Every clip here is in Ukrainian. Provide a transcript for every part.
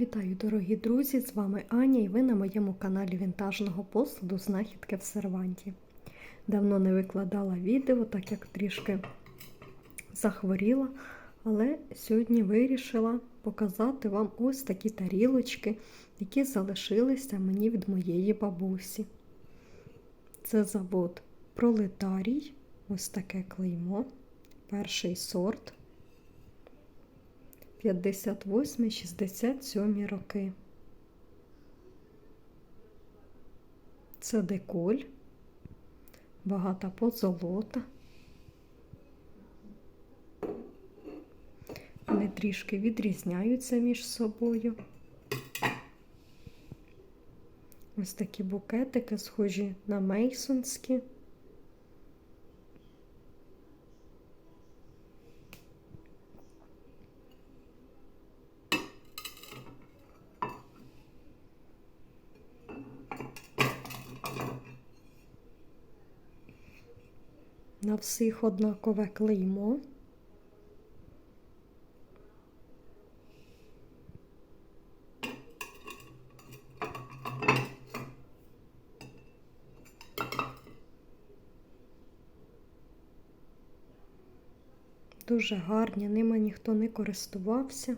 Вітаю, дорогі друзі! З вами Аня і ви на моєму каналі вінтажного посуду Знахідки в серванті. Давно не викладала відео, так як трішки захворіла, але сьогодні вирішила показати вам ось такі тарілочки, які залишилися мені від моєї бабусі. Це завод Пролетарій, ось таке клеймо, перший сорт. 58-67 роки. Це деколь, багата позолота. Вони трішки відрізняються між собою. Ось такі букетики, схожі на мейсонські. На всіх однакове клеймо. Дуже гарні, ними ніхто не користувався.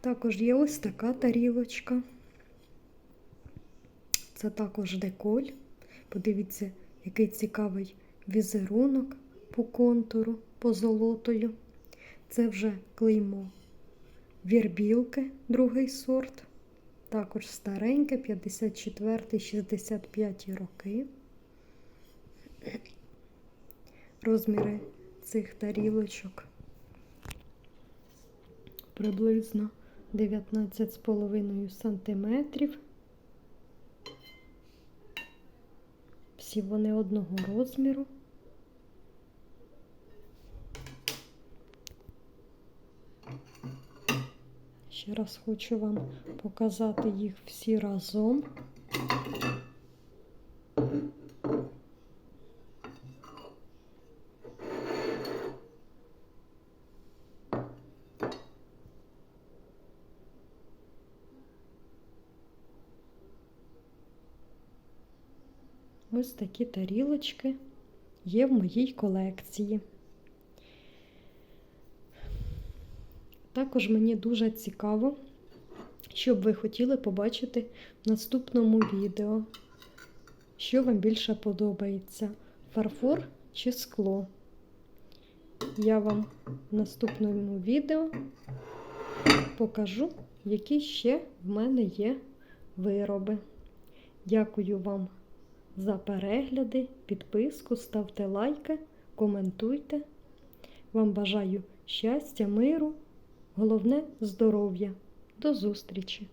Також є ось така тарілочка. Це також деколь. Подивіться, який цікавий візерунок по контуру, по золотою. Це вже клеймо вірбілки, другий сорт. Також стареньке, 54-65 роки. Розміри цих тарілочок приблизно 19,5 сантиметрів. Всі вони одного розміру. Ще раз хочу вам показати їх всі разом. Ось такі тарілочки є в моїй колекції. Також мені дуже цікаво, що б ви хотіли побачити в наступному відео. Що вам більше подобається: фарфор чи скло? Я вам в наступному відео покажу, які ще в мене є вироби. Дякую вам за перегляди, підписку, ставте лайки, коментуйте. Вам бажаю щастя, миру, головне здоров'я. До зустрічі!